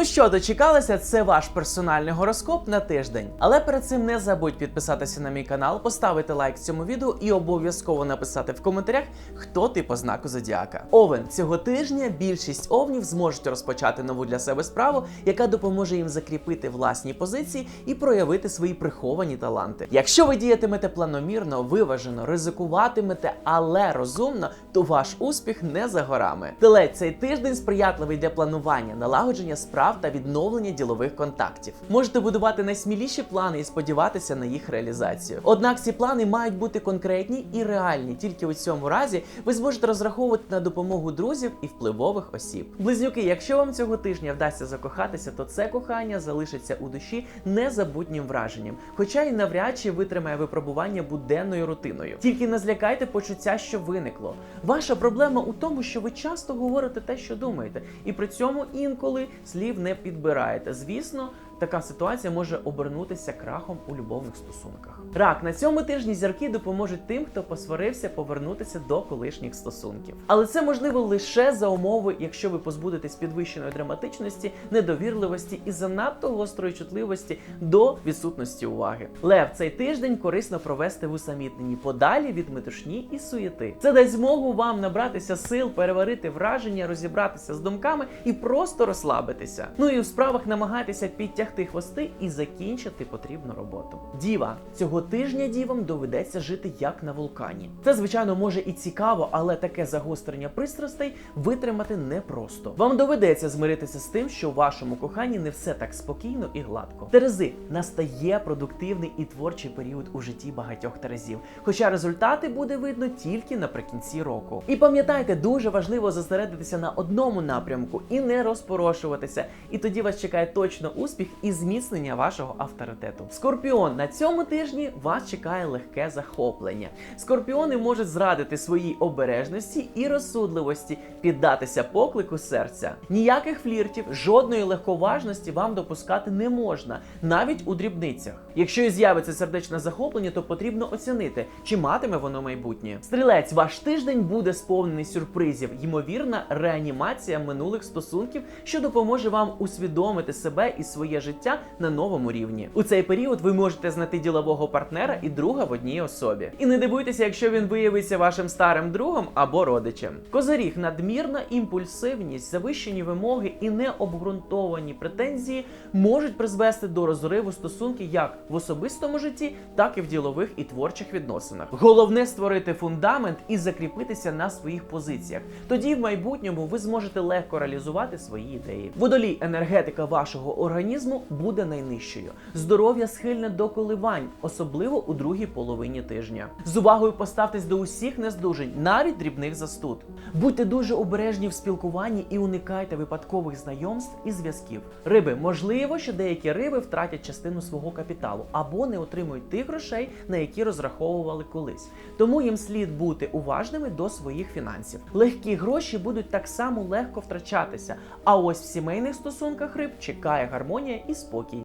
Ну що, дочекалися, це ваш персональний гороскоп на тиждень. Але перед цим не забудь підписатися на мій канал, поставити лайк цьому відео і обов'язково написати в коментарях, хто ти по знаку зодіака. Овен цього тижня більшість овнів зможуть розпочати нову для себе справу, яка допоможе їм закріпити власні позиції і проявити свої приховані таланти. Якщо ви діятимете планомірно, виважено, ризикуватимете, але розумно, то ваш успіх не за горами. Телець цей тиждень сприятливий для планування, налагодження справ та відновлення ділових контактів. Можете будувати найсміліші плани і сподіватися на їх реалізацію. Однак ці плани мають бути конкретні і реальні. Тільки у цьому разі ви зможете розраховувати на допомогу друзів і впливових осіб. Близнюки, якщо вам цього тижня вдасться закохатися, то це кохання залишиться у душі незабутнім враженням, хоча й навряд чи витримає випробування буденною рутиною. Тільки не злякайте почуття, що виникло. Ваша проблема у тому, що ви часто говорите те, що думаєте, і при цьому інколи слів не підбираєте. Звісно. Така ситуація може обернутися крахом у любовних стосунках. Рак на цьому тижні зірки допоможуть тим, хто посварився повернутися до колишніх стосунків. Але це можливо лише за умови, якщо ви позбудетесь підвищеної драматичності, недовірливості і занадто гострої чутливості до відсутності уваги. Лев цей тиждень корисно провести в усамітненні подалі від метушні і суєти. Це дасть змогу вам набратися сил, переварити враження, розібратися з думками і просто розслабитися. Ну і у справах намагатися підтягти хвости і закінчити потрібну роботу. Діва цього тижня дівам доведеться жити як на вулкані. Це звичайно може і цікаво, але таке загострення пристрастей витримати непросто. Вам доведеться змиритися з тим, що у вашому коханні не все так спокійно і гладко. Терези настає продуктивний і творчий період у житті багатьох терезів. Хоча результати буде видно тільки наприкінці року. І пам'ятайте, дуже важливо зосередитися на одному напрямку і не розпорошуватися. І тоді вас чекає точно успіх і зміцнення вашого авторитету. Скорпіон на цьому тижні вас чекає легке захоплення. Скорпіони можуть зрадити своїй обережності і розсудливості, піддатися поклику серця. Ніяких фліртів, жодної легковажності вам допускати не можна, навіть у дрібницях. Якщо і з'явиться сердечне захоплення, то потрібно оцінити, чи матиме воно майбутнє. Стрілець, ваш тиждень буде сповнений сюрпризів, ймовірна реанімація минулих стосунків, що допоможе вам усвідомити себе і своє життя на новому рівні. У цей період ви можете знайти ділового партнера і друга в одній особі. І не дивуйтеся, якщо він виявиться вашим старим другом або родичем. Козиріг, надмірна імпульсивність, завищені вимоги і необґрунтовані претензії можуть призвести до розриву стосунків як в особистому житті, так і в ділових і творчих відносинах. Головне створити фундамент і закріпитися на своїх позиціях. Тоді в майбутньому ви зможете легко реалізувати свої ідеї. Водолій, енергетика вашого організму буде найнижчою. Здоров'я схильне до коливань, особливо у другій половині тижня. З увагою поставтесь до усіх нездужень, навіть дрібних застуд. Будьте дуже обережні в спілкуванні і уникайте випадкових знайомств і зв'язків. Риби, можливо, що деякі риби втратять частину свого капіталу або не отримують тих грошей, на які розраховували колись. Тому їм слід бути уважними до своїх фінансів. Легкі гроші будуть так само легко втрачатися. А ось в сімейних стосунках риб чекає гармонія і спокій.